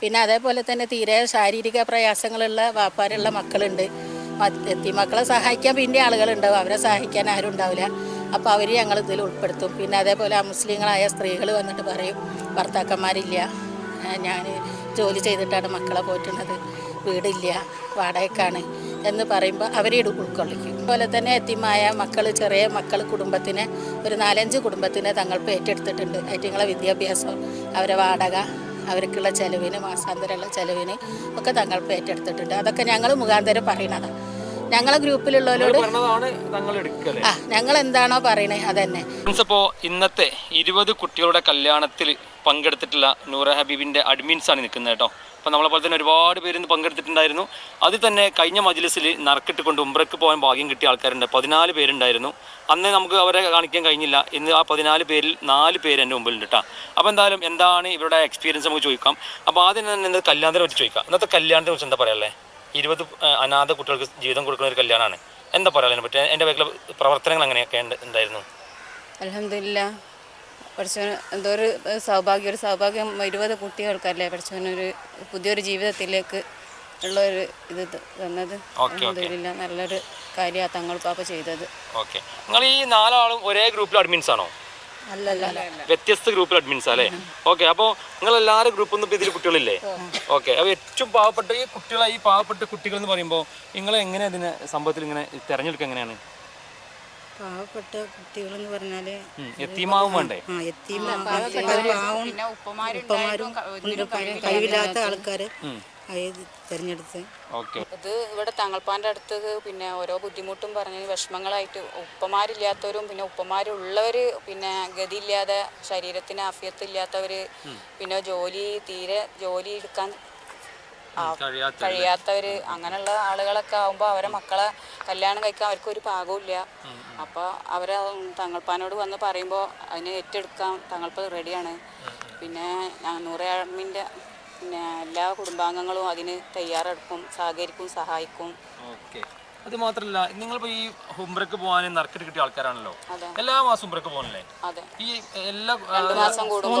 പിന്നെ അതേപോലെ തന്നെ തീരെ ശാരീരിക പ്രയാസങ്ങളുള്ള വാപ്പാരുള്ള മക്കളുണ്ട്. മക്കളെ സഹായിക്കാൻ പിന്നെ ആളുകളുണ്ടാവും. അവരെ സഹായിക്കാൻ ആരും ഉണ്ടാവില്ല. അപ്പോൾ അവർ ഞങ്ങൾ ഇതിൽ ഉൾപ്പെടുത്തും. പിന്നെ അതേപോലെ മുസ്ലിങ്ങളായ സ്ത്രീകൾ വന്നിട്ട് പറയും ഭർത്താക്കന്മാരില്ല. ഞാൻ ജോലി ചെയ്തിട്ടാണ് മക്കളെ പോറ്റുന്നത്. വീടില്ല. വാടകയ്ക്കാണ്. എന്ന് പറയുമ്പോൾ അവരെ ഉൾക്കൊള്ളിക്കും. അതുപോലെ തന്നെ എത്തിമായ മക്കൾ ചെറിയ മക്കൾ കുടുംബത്തിന് ഒരു നാലഞ്ച് കുടുംബത്തിന് തങ്ങൾ ഏറ്റെടുത്തിട്ടുണ്ട്. ഏറ്റവും വിദ്യാഭ്യാസം അവരെ വാടക അവർക്കുള്ള ചെലവിന് മാസാന്തരമുള്ള ചെലവിന് ഒക്കെ തങ്ങൾ ഏറ്റെടുത്തിട്ടുണ്ട്. അതൊക്കെ ഞങ്ങൾ മുഖാന്തരം പറയണതാണ് ഞങ്ങളെ ഗ്രൂപ്പിലുള്ളവരോട് പറഞ്ഞതാണ് തങ്ങൾ എടുക്കൽ. ആ ഞങ്ങൾ എന്താണോ പറയണേ അതന്നെ. അപ്പോൾ ഇന്നത്തെ ഇരുപത് കുട്ടികളുടെ കല്യാണത്തിൽ പങ്കെടുത്തിട്ടുള്ള നൂറ ഹബീബിന്റെ അഡ്മിൻസ് ആണ് നിൽക്കുന്നത് കേട്ടോ. അപ്പോൾ നമ്മളെപ്പോലെ തന്നെ ഒരുപാട് പേര് ഇന്ന് പങ്കെടുത്തിട്ടുണ്ടായിരുന്നു. അതിൽ തന്നെ കഴിഞ്ഞ മജ്ലിസിൽ നറുക്കിട്ട് കൊണ്ട് ഉംബ്രക്ക് പോകാൻ ഭാഗ്യം കിട്ടിയ ആൾക്കാരുണ്ട്. പതിനാല് പേരുണ്ടായിരുന്നു. അന്ന് നമുക്ക് അവരെ കാണിക്കാൻ കഴിഞ്ഞില്ല. ഇന്ന് ആ പതിനാല് പേരിൽ നാല് പേര് എന്റെ മുമ്പിലുണ്ട് കേട്ടോ അപ്പോൾ എന്തായാലും എന്താണ് ഇവരുടെ എക്സ്പീരിയൻസ് നമുക്ക് ചോദിക്കാം. അപ്പോൾ ആദ്യം തന്നെ ഇന്ന് കല്യാണത്തിനെ പറ്റി ചോദിക്കാം. ഇന്നത്തെ കല്യാണത്തെ കുറിച്ച് എന്താ പറയാല്ലേ ഇരുപത് അനാഥ കുട്ടികൾക്ക് ജീവിതം കൊടുക്കുന്ന ഒരു കല്യാണമാണ്. എന്താ പറയാ അതിനെ പറ്റി? എന്റെ വീട്ടിലെ പ്രവർത്തനങ്ങൾ അങ്ങനെയൊക്കെ ഉണ്ട്- എന്തായിരുന്നു അലഹമില്ല പഠിച്ചവന് എന്തോ ഒരു സൗഭാഗ്യം ഒരു സൗഭാഗ്യം ഇരുപത് കുട്ടികൾക്കല്ലേ പഠിച്ചവനൊരു പുതിയൊരു ജീവിതത്തിലേക്ക് ഉള്ള ഒരു ഇത് തന്നത്. അലഹമില്ല നല്ലൊരു കാര്യമാണ് തങ്ങൾ പാപ്പ ചെയ്തത്. ഓക്കെ. നിങ്ങൾ ഈ നാലാളും ഒരേ ഗ്രൂപ്പിൽ അഡ്മിൻസ് ആണോ? വ്യത്യസ്ത ഗ്രൂപ്പിൽ അഡ്മിൻസ് അല്ലേ? ഓക്കെ അപ്പോൾ നിങ്ങൾ എല്ലാവരും ഗ്രൂപ്പിൽ നിന്ന് ഇതിൽ കുട്ടികളില്ലേ? ഓക്കെ അപ്പോൾ ഏറ്റവും പാവപ്പെട്ട ഈ കുട്ടികളെ ഈ പാവപ്പെട്ട കുട്ടികൾ എന്ന് പറയുമ്പോൾ നിങ്ങൾ എങ്ങനെ അതിനെ സംഭവത്തിൽ ഇങ്ങനെ തിരഞ്ഞെടുക്കുക എങ്ങനെയാണ്? പാവപ്പെട്ട കുട്ടികളെന്ന് പറഞ്ഞാൽ എത്തീമാവും വേണ്ടേ? ആ പാവം ഉപ്പമാരും കഴിവില്ലാത്ത ആൾക്കാര് അത് തിരഞ്ഞെടുത്ത്. ഓക്കെ. ഇത് ഇവിടെ തങ്ങൾപ്പാന്റെ അടുത്ത് പിന്നെ ഓരോ ബുദ്ധിമുട്ടും പറഞ്ഞ് വിഷമങ്ങളായിട്ട് ഉപ്പമാരില്ലാത്തവരും പിന്നെ ഉപ്പമാരുള്ളവർ പിന്നെ ഗതിയില്ലാതെ ശരീരത്തിന് അഫിയത്തില്ലാത്തവർ പിന്നെ ജോലി തീരെ ജോലി എടുക്കാൻ ആ, കഴിയാത്ത കഴിയാത്തവര്. അങ്ങനെയുള്ള ആളുകളൊക്കെ ആകുമ്പോൾ അവരെ മക്കളെ കല്യാണം കഴിക്കാൻ അവർക്ക് ഒരു പാകവുമില്ല അപ്പോൾ അവർ തങ്ങൾപ്പാനോട് വന്ന് പറയുമ്പോൾ അതിനെ ഏറ്റെടുക്കാൻ തങ്ങൾപ്പ് റെഡിയാണ്. പിന്നെ നൂറയാമിന്റെ പിന്നെ എല്ലാ കുടുംബാംഗങ്ങളും അതിന് തയ്യാറെടുക്കും സഹകരിക്കും സഹായിക്കും. ഓക്കെ. അത് മാത്രല്ല നിങ്ങളിപ്പോൾ ഈ ഹുംബ്രക്ക് പോകാൻ നറുക്കിട്ട് കിട്ടിയ ആൾക്കാരാണല്ലോ. എല്ലാ മാസം ഹുംബ്രക്ക് പോകണല്ലേ? ഈ എല്ലാ മൂന്ന് മാസം കൂടുമ്പോ.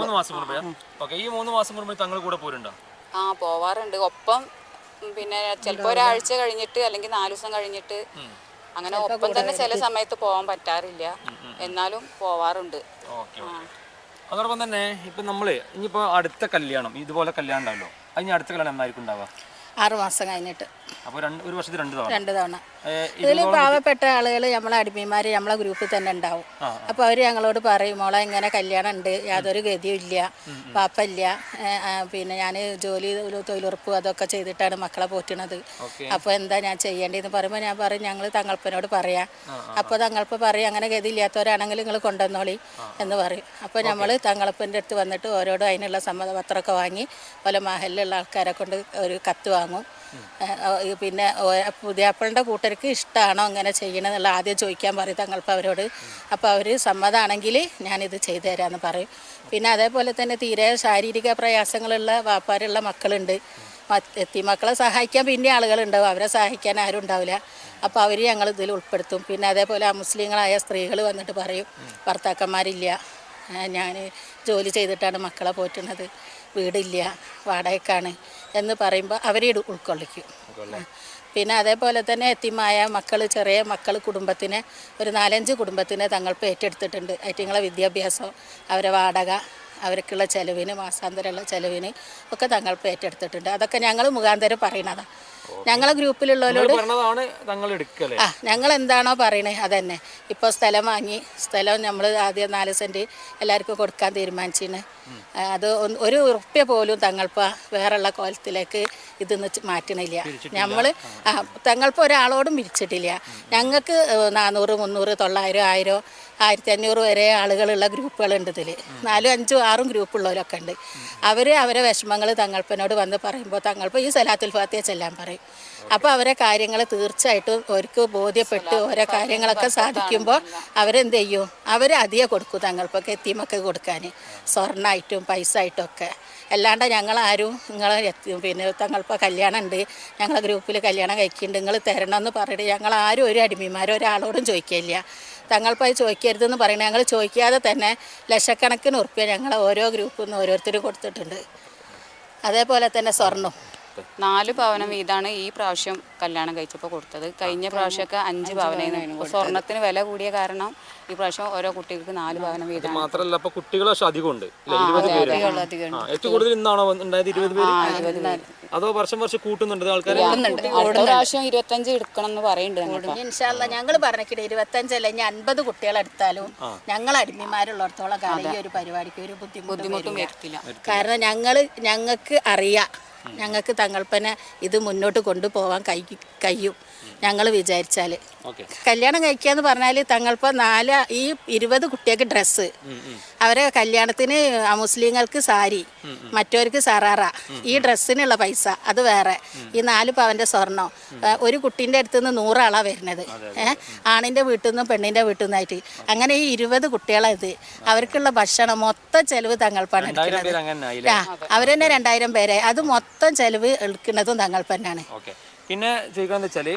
മൂന്ന് മാസം കൂടുമ്പോഴാ ഓക്കെ ഈ മൂന്ന് മാസം കൂടുമ്പോൾ തങ്ങൾ കൂടെ പോരുണ്ടോ? ആ പോവാറുണ്ട്. ഒപ്പം പിന്നെ ചിലപ്പോൾ ഒരാഴ്ച കഴിഞ്ഞിട്ട് അല്ലെങ്കിൽ നാലു ദിവസം കഴിഞ്ഞിട്ട് അങ്ങനെ ഒപ്പം തന്നെ ചില സമയത്ത് പോകാൻ പറ്റാറില്ല. എന്നാലും പോവാറുണ്ട്. ഓക്കെ അതോടൊപ്പം തന്നെ ഇപ്പൊ നമ്മൾ ഇനിയിപ്പോ അടുത്ത കല്യാണം ഇതുപോലെ കല്യാണം ഉണ്ടാവല്ലോ. അതിന് അടുത്ത കല്യാണം എന്നായിരിക്കും ഉണ്ടാവുക? ആറ് മാസം കഴിഞ്ഞിട്ട്. അപ്പോൾ രണ്ട് ഒരു വർഷത്തിൽ രണ്ട് തവണ. രണ്ട് തവണ. ഇതിൽ പാവപ്പെട്ട ആളുകൾ നമ്മളെ അടിമമാർ നമ്മളെ ഗ്രൂപ്പിൽ തന്നെ ഉണ്ടാവും. അപ്പോൾ അവർ ഞങ്ങളോട് പറയും മോളെ ഇങ്ങനെ കല്യാണം ഉണ്ട് യാതൊരു ഗതിയും ഇല്ല പാപ്പല്ല. പിന്നെ ഞാൻ ജോലി തൊഴിലുറപ്പ് അതൊക്കെ ചെയ്തിട്ടാണ് മക്കളെ പോറ്റണത്. അപ്പോൾ എന്താ ഞാൻ ചെയ്യേണ്ടതെന്ന് പറയുമ്പോൾ ഞാൻ പറയും ഞങ്ങൾ തങ്ങൾപ്പനോട് പറയാം. അപ്പോൾ തങ്ങൾപ്പ് പറയും അങ്ങനെ ഗതി ഇല്ലാത്തവരാണെങ്കിൽ നിങ്ങൾ കൊണ്ടുവന്നോളി എന്ന് പറയും. അപ്പോൾ നമ്മൾ തങ്ങളപ്പന്റെ അടുത്ത് വന്നിട്ട് ഓരോടും അതിനുള്ള സമ്മതപത്രമൊക്കെ വാങ്ങി പല മഹലിലുള്ള ആൾക്കാരെ കൊണ്ട് ഒരു കത്ത് വാങ്ങും. പിന്നെ പുതിയ അപ്പളിന്റെ കൂട്ടർക്ക് ഇഷ്ടമാണോ അങ്ങനെ ചെയ്യണമെന്നുള്ള ആദ്യം ചോദിക്കാൻ പറയും തങ്ങൾപ്പം അവരോട്. അപ്പോൾ അവർ സമ്മതമാണെങ്കിൽ ഞാനിത് ചെയ്തു തരാമെന്ന് പറയും. പിന്നെ അതേപോലെ തന്നെ തീരെ ശാരീരിക പ്രയാസങ്ങളുള്ള വാപ്പാരുള്ള മക്കളുണ്ട്. എത്തി മക്കളെ സഹായിക്കാൻ പിന്നെ ആളുകളുണ്ടാവും. അവരെ സഹായിക്കാൻ ആരും ഉണ്ടാവില്ല. അപ്പോൾ അവർ ഞങ്ങൾ ഇതിൽ ഉൾപ്പെടുത്തും. പിന്നെ അതേപോലെ മുസ്ലിങ്ങളായ സ്ത്രീകൾ വന്നിട്ട് പറയും ഭർത്താക്കന്മാരില്ല. ഞാൻ ജോലി ചെയ്തിട്ടാണ് മക്കളെ പോറ്റുന്നത്. വീടില്ല. വാടകയ്ക്കാണ്. എന്ന് പറയുമ്പോൾ അവരെ ഉൾക്കൊള്ളിക്കും. പിന്നെ അതേപോലെ തന്നെ എത്തിമായ മക്കൾ ചെറിയ മക്കൾ കുടുംബത്തിന് ഒരു നാലഞ്ച് കുടുംബത്തിനെ തങ്ങൾക്ക് ഏറ്റെടുത്തിട്ടുണ്ട്. അയറ്റിങ്ങളെ വിദ്യാഭ്യാസം അവരെ വാടക അവർക്കുള്ള ചെലവിന് മാസാന്തരമുള്ള ചെലവിന് ഒക്കെ തങ്ങൾക്ക് ഏറ്റെടുത്തിട്ടുണ്ട്. അതൊക്കെ ഞങ്ങൾ മുഖാന്തരം പറയണതാണ് ഞങ്ങളെ ഗ്രൂപ്പിലുള്ളവരോട് ആ ഞങ്ങൾ എന്താണോ പറയണേ അതന്നെ. ഇപ്പോൾ സ്ഥലം വാങ്ങി സ്ഥലം നമ്മൾ ആദ്യം നാല് സെന്റ് എല്ലാവർക്കും കൊടുക്കാൻ തീരുമാനിച്ചിന്. അത് ഒരു ഉറുപ്പ്യ പോലും തങ്ങൾപ്പ വേറെയുള്ള കോലത്തിലേക്ക് ഇതെന്ന് മാറ്റണില്ല. നമ്മൾ ആ. തങ്ങൾപ്പ ഒരാളോടും പിരിച്ചിട്ടില്ല. ഞങ്ങൾക്ക് നാനൂറ് മുന്നൂറ് തൊള്ളായിരം ആയിരം ആയിരത്തി അഞ്ഞൂറ് വരെ ആളുകളുള്ള ഗ്രൂപ്പുകളുണ്ട് ഇതിൽ. നാലും അഞ്ചും ആറും ഗ്രൂപ്പുള്ളവരൊക്കെ ഉണ്ട്. അവർ അവരെ വിഷമങ്ങൾ തങ്ങൾപ്പനോട് വന്ന് പറയുമ്പോൾ തങ്ങൾപ്പ് ഈ സലാത്തുൽ ഫാത്തിയ ചെല്ലാൻ പറയും. അപ്പോൾ അവരെ കാര്യങ്ങൾ തീർച്ചയായിട്ടും അവർക്ക് ബോധ്യപ്പെട്ട് ഓരോ കാര്യങ്ങളൊക്കെ സാധിക്കുമ്പോൾ അവരെന്ത് ചെയ്യും? അവർ അധികം കൊടുക്കും തങ്ങൾപ്പൊക്കെ എത്തിമൊക്കെ കൊടുക്കാൻ സ്വർണമായിട്ടും പൈസ ആയിട്ടും ഒക്കെ. അല്ലാണ്ട് ഞങ്ങളാരും നിങ്ങൾ പിന്നെ തങ്ങളിപ്പോൾ കല്യാണം ഉണ്ട്. ഞങ്ങളെ ഗ്രൂപ്പിൽ കല്യാണം കഴിക്കുന്നുണ്ട് നിങ്ങൾ തരണമെന്ന് പറഞ്ഞിട്ട് ഞങ്ങളാരും ഒരു അടിമിമാരും ഒരാളോടും ചോദിക്കില്ല തങ്ങൾപ്പായി ചോദിക്കരുതെന്ന് പറയണേ. ഞങ്ങൾ ചോദിക്കാതെ തന്നെ ലക്ഷക്കണക്കിന് ഉറുപ്പ്യ ഞങ്ങൾ ഓരോ ഗ്രൂപ്പിൽ നിന്ന് ഓരോരുത്തർ കൊടുത്തിട്ടുണ്ട്. അതേപോലെ തന്നെ സ്വർണം നാല് പവനം വീതാണ് ഈ പ്രാവശ്യം കല്യാണം കഴിച്ചപ്പോൾ കൊടുത്തത്. കഴിഞ്ഞ പ്രാവശ്യമൊക്കെ അഞ്ച് പവനായിരുന്നു സ്വർണത്തിന് വില കൂടിയ കാരണം ഈ പ്രാവശ്യം ഓരോ കുട്ടികൾക്ക് നാല് പവനം വീതം മാത്രമല്ല അപ്പൊ കുട്ടികൾ പക്ഷെ അധികം ഉണ്ട് പേര്. അധികം ആ, ഏറ്റവും കൂടുതൽ ഇന്നാണോ ഉണ്ടായത് ഇരുപത് പേര്? അതോ വർഷം വർഷം കൂട്ടുന്നുണ്ട് ആൾക്കാർ അടുത്ത പ്രാവശ്യം ഇരുപത്തഞ്ച് എടുക്കണം എന്ന് പറയുന്നുണ്ട് ഇൻഷാല്ല ഞങ്ങൾ പറഞ്ഞിട്ട് ഇരുപത്തഞ്ചല്ല ഇനി അൻപത് കുട്ടികളെടുത്താലും ഞങ്ങൾ അടിമമാരുള്ളിടത്തോളം കാലം ഈ ഒരു പരിപാടിക്ക് ഒരു ബുദ്ധിമുട്ടും വരത്തില്ല. കാരണം ഞങ്ങൾ ഞങ്ങൾക്ക് അറിയാം. ഞങ്ങൾക്ക് തങ്ങൾപ്പനെ ഇത് മുന്നോട്ട് കൊണ്ടുപോകാൻ കഴിയും. ഞങ്ങൾ വിചാരിച്ചാൽ കല്യാണം കല്യാണം കഴിക്കാന്ന് പറഞ്ഞാൽ തങ്ങൾപ്പ നാല് ഈ ഇരുപത് കുട്ടികൾക്ക് ഡ്രസ്സ്. അവരെ കല്യാണത്തിന് മുസ്ലിങ്ങൾക്ക് സാരി മറ്റവർക്ക് സറാറ. ഈ ഡ്രസ്സിനുള്ള പൈസ അത് വേറെ. ഈ നാല് പവന്റെ സ്വർണം ഒരു കുട്ടീന്റെ അടുത്ത് നിന്ന് നൂറാളാണ് വരുന്നത് ഏഹ് ആണിന്റെ വീട്ടിൽ നിന്നും പെണ്ണിന്റെ വീട്ടിൽ നിന്നായിട്ട് അങ്ങനെ ഈ ഇരുപത് കുട്ടികളത് ഇത് അവർക്കുള്ള ഭക്ഷണം മൊത്തം ചെലവ് തങ്ങൾപ്പാണ് എടുക്കുന്നത്. ആ അവരെന്നെ രണ്ടായിരം പേരെ. അത് മൊത്തം ചെലവ് എടുക്കുന്നതും തങ്ങൾപ്പന്നാണ് പിന്നെ ചോദിക്കാന്ന് വെച്ചാൽ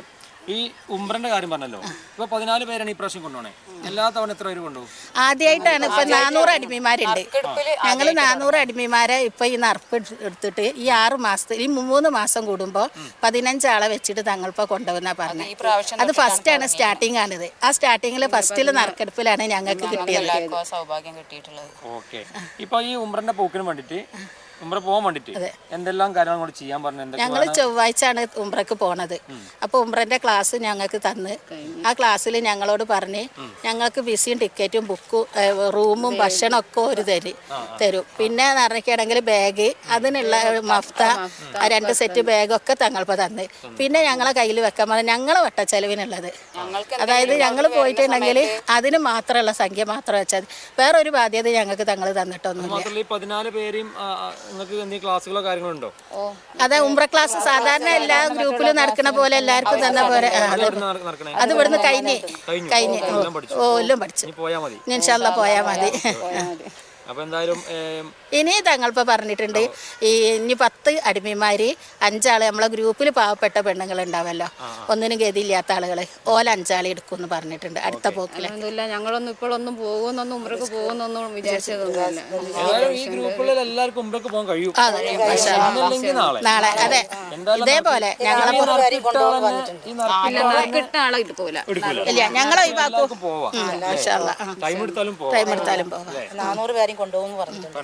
ഈ ഉംറന്റെ കാര്യം പറഞ്ഞല്ലോ. ഇപ്പൊ പതിനാല് പേരാണ് ഈ പ്രാവശ്യം കൊണ്ടുപോണേ. എല്ലാ തവണ എത്ര പേര് കൊണ്ടുപോകും? ആദ്യമായിട്ടാണ് ഇപ്പൊ നാനൂറ് അടിമിമാരുണ്ട്. ഞങ്ങൾ നാനൂറ് അടിമിമാരെ ഇപ്പൊ ഈ നറുപ്പ് എടുത്തിട്ട് ഈ ആറ് മാസത്തിൽ ഈ മൂന്ന് മാസം കൂടുമ്പോ പതിനഞ്ചാളെ വെച്ചിട്ട് തങ്ങളിപ്പോ കൊണ്ടുപോകുന്ന പറഞ്ഞത് പ്രാവശ്യം അത് ഫസ്റ്റ് ആണ് സ്റ്റാർട്ടിംഗ് ആണിത് ആ സ്റ്റാർട്ടിങ്ങിൽ ഫസ്റ്റിൽ നറുക്കെടുപ്പിലാണ് ഞങ്ങൾക്ക് കിട്ടിയത്. സൗഭാഗ്യം കിട്ടിയിട്ടുള്ളത്. ഓക്കെ. ഇപ്പൊ ഈ ഉംറന്റെ പൂക്കിന് വേണ്ടിട്ട് ഉംറ പോകാൻ വേണ്ടിട്ട് എന്തെല്ലാം കാര്യങ്ങൾ കൂടി ചെയ്യാൻ പറഞ്ഞു? ഞങ്ങൾ ചൊവ്വാഴ്ചയാണ് ഉംറക്ക് പോണത്. അപ്പോൾ ഉംറന്റെ ക്ലാസ് ഞങ്ങൾക്ക് തന്ന്. ആ ക്ലാസ്സിൽ ഞങ്ങളോട് പറഞ്ഞ് ഞങ്ങൾക്ക് വിസയും ടിക്കറ്റും ബുക്കും റൂമും ഭക്ഷണം ഒക്കെ ഒരു തരി. തരും. പിന്നെ നിറയ്ക്കുകയാണെങ്കിൽ ബാഗ് അതിനുള്ള മഫ്ത രണ്ട് സെറ്റ് ബാഗൊക്കെ തങ്ങളിപ്പോൾ തന്ന്. പിന്നെ ഞങ്ങളെ കയ്യിൽ വെക്കാൻ പറഞ്ഞു ഞങ്ങളെ വട്ട ചെലവിനുള്ളത് അതായത് ഞങ്ങൾ പോയിട്ടുണ്ടെങ്കിൽ അതിന് മാത്രമുള്ള സംഖ്യ മാത്രം വെച്ചാൽ വേറൊരു ബാധ്യത ഞങ്ങൾക്ക് തങ്ങൾ തന്നിട്ടൊന്നുമില്ല. പതിനാല് പേരെയും നിങ്ങൾക്ക് എന്തെങ്കിലും ക്ലാസ്സുകളോ കാര്യങ്ങളോ ഉണ്ടോ? അതെ ഉംറ ക്ലാസ് സാധാരണ എല്ലാ ഗ്രൂപ്പിലും നടക്കുന്ന പോലെ എല്ലാവർക്കും തന്ന പോലെ. അതെ. ഇവിടുന്ന് കഴിഞ്ഞ് കഴിഞ്ഞു. ഓ, എല്ലാം പഠിച്ചു. പോയാ പോയാൽ മതി. ഇൻഷാല്ല പോയാൽ മതി. അപ്പൊ എന്തായാലും ഇനി തങ്ങളിപ്പോൾ പറഞ്ഞിട്ടുണ്ട് ഈ ഇനി പത്ത് അടിമമാര് അഞ്ചാൾ നമ്മളെ ഗ്രൂപ്പിൽ പാവപ്പെട്ട പെണ്ണുങ്ങൾ ഉണ്ടാവല്ലോ ഒന്നിനും ഗതിയില്ലാത്ത ആളുകൾ ഓല അഞ്ചാളെ എടുക്കും എന്ന് പറഞ്ഞിട്ടുണ്ട്. അടുത്ത പോക്കിൽ ഞങ്ങളൊന്നും ഇപ്പോഴൊന്നും പോകുന്നൊന്നും ഉമ്രക്ക് പോകുന്നൊന്നും വിചാരിച്ചതൊന്നുമില്ല ഈ എല്ലാവർക്കും പോകാൻ കഴിയും. നാളെ അതെ. ഇതേപോലെ ഞങ്ങളെ ഈ നറുക്കിട്ടാളെ ഈ നറുക്കിട്ടാളെ കിട്ട ആളെ എടുക്കൂല. ഇല്ല ഞങ്ങളെ ഒഴിവാക്കും. ടൈം എടുത്താലും പോവാം. ടൈം എടുത്താലും നാനൂറ് പേരെയും പറഞ്ഞിട്ടുണ്ട്.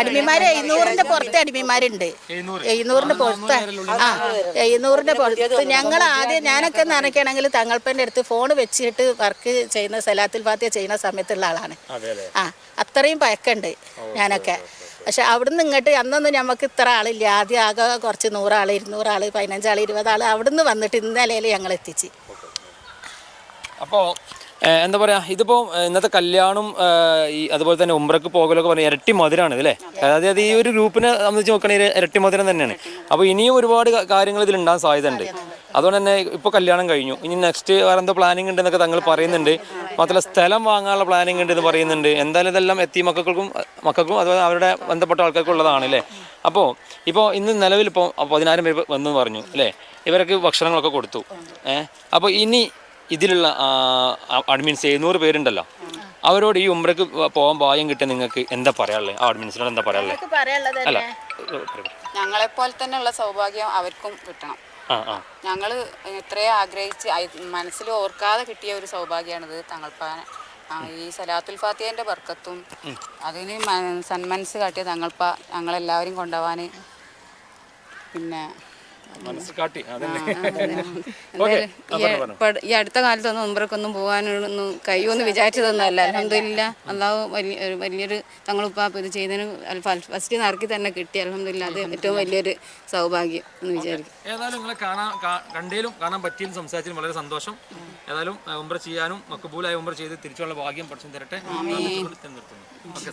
അടിമിമാര് എഴുന്നൂറിന്റെ പുറത്ത് അടിമിമാരുണ്ട് എഴുന്നൂറിന്റെ പുറത്ത് ആ എഴുന്നൂറിന്റെ പുറത്ത് ഞങ്ങൾ ആദ്യം ഞാനൊക്കെ നനയ്ക്കണമെങ്കിൽ തങ്ങൾപ്പന്റെ അടുത്ത് ഫോൺ വെച്ചിട്ട് വർക്ക് ചെയ്യുന്ന സലാത്തിൽ ഫാത്തിയ ചെയ്യുന്ന സമയത്തുള്ള ആളാണ്. ആ അത്രയും പഴക്കമുണ്ട് ഞാനൊക്കെ. പക്ഷെ അവിടുന്ന് ഇങ്ങോട്ട് അന്നൊന്നും നമുക്ക് ഇത്ര ആളില്ല. ആദ്യം ആകെ കുറച്ച് നൂറാൾ ഇരുന്നൂറാൾ പതിനഞ്ചാൾ ഇരുപതാൾ അവിടുന്ന് വന്നിട്ട് ഇന്നലെ ഞങ്ങൾ എത്തിച്ച്. അപ്പോൾ എന്താ പറയാ ഇതിപ്പോ ഇന്നത്തെ കല്യാണം അതുപോലെ തന്നെ ഉംറക്ക് പോകലൊക്കെ പറഞ്ഞാൽ ഇരട്ടി മധുരമാണ് ഇതല്ലേ അതായത് അത് ഈ ഒരു ഗ്രൂപ്പിനെ സംബന്ധിച്ച് നോക്കണേ ഇരട്ടി മധുരം തന്നെയാണ്. അപ്പോൾ ഇനിയും ഒരുപാട് കാര്യങ്ങൾ ഇതിൽ ഉണ്ടാകാൻ സാധ്യതയുണ്ട്. അതുകൊണ്ട് തന്നെ ഇപ്പോൾ കല്യാണം കഴിഞ്ഞു. ഇനി നെക്സ്റ്റ് വേറെ എന്തോ പ്ലാനിങ് ഉണ്ടെന്നൊക്കെ തങ്ങൾ പറയുന്നുണ്ട്. മാത്രമല്ല സ്ഥലം വാങ്ങാനുള്ള പ്ലാനിങ് ഉണ്ട് എന്ന് പറയുന്നുണ്ട്. എന്തായാലും ഇതെല്ലാം എത്തി മക്കൾക്കും മക്കൾക്കും അതുപോലെ അവരുടെ ബന്ധപ്പെട്ട ആൾക്കാർക്കും ഉള്ളതാണ് അല്ലേ? അപ്പോൾ ഇപ്പോൾ ഇന്ന് നിലവിൽ ഇപ്പോൾ പതിനായിരം പേര് വന്നു പറഞ്ഞു അല്ലേ? ഇവർക്ക് ഭക്ഷണങ്ങളൊക്കെ കൊടുത്തു ഏഹ് അപ്പോൾ ഇനി ഇതിലുള്ള അഡ്മിൻസ് എഴുന്നൂറ് പേരുണ്ടല്ലോ. അവരോട് ഈ ഉമ്രക്ക് പോകാൻ ഭാഗ്യം കിട്ടിയ നിങ്ങൾക്ക് എന്താ പറയാനുള്ളത് ആ അഡ്മിൻസിനോട് എന്താ പറയാനുള്ളത് അല്ല ഞങ്ങളെപ്പോലെ തന്നെയുള്ള സൗഭാഗ്യം അവർക്കും കിട്ടണം. ഞങ്ങൾ എത്രയോ ആഗ്രഹിച്ച് മനസ്സിൽ ഓർക്കാതെ കിട്ടിയ ഒരു സൗഭാഗ്യമാണിത് തങ്ങൾപ്പാന. ഈ സലാത്തുൽ ഫാത്തിയന്റെ ബർക്കത്തും അതിന് സന്മനസ് കാട്ടിയ തങ്ങൾപ്പ ഞങ്ങളെല്ലാവരും കൊണ്ടുപോകാൻ പിന്നെ മനസ്സ് കാട്ടി ഈ അടുത്ത കാലത്തൊന്നും ഉമ്പറക്കൊന്നും പോകാനൊന്നും കഴിയുമെന്ന് വിചാരിച്ചതൊന്നുമല്ല. അലഹമില്ല അള്ളാഹു വലിയ വലിയൊരു തങ്ങളുപ്പാപ്പ് ഇത് ചെയ്തതിന് ഫസ്റ്റ് നറുക്കി തന്നെ കിട്ടി. അലഹമില്ല അത് ഏറ്റവും വലിയൊരു സൗഭാഗ്യം എന്ന് വിചാരിക്കും. ഏതായാലും നിങ്ങളെ കാണാൻ കണ്ടേലും കാണാൻ പറ്റിയും സംസാരിച്ചതിലും വളരെ സന്തോഷം. ഏതായാലും ഉംറ ചെയ്യാനും മക്കബൂലായി ഉംറ ചെയ്ത് തിരിച്ചുള്ള ഭാഗ്യം പഠിച്ചു തരട്ടെ. നിർത്തുന്നു. ഓക്കെ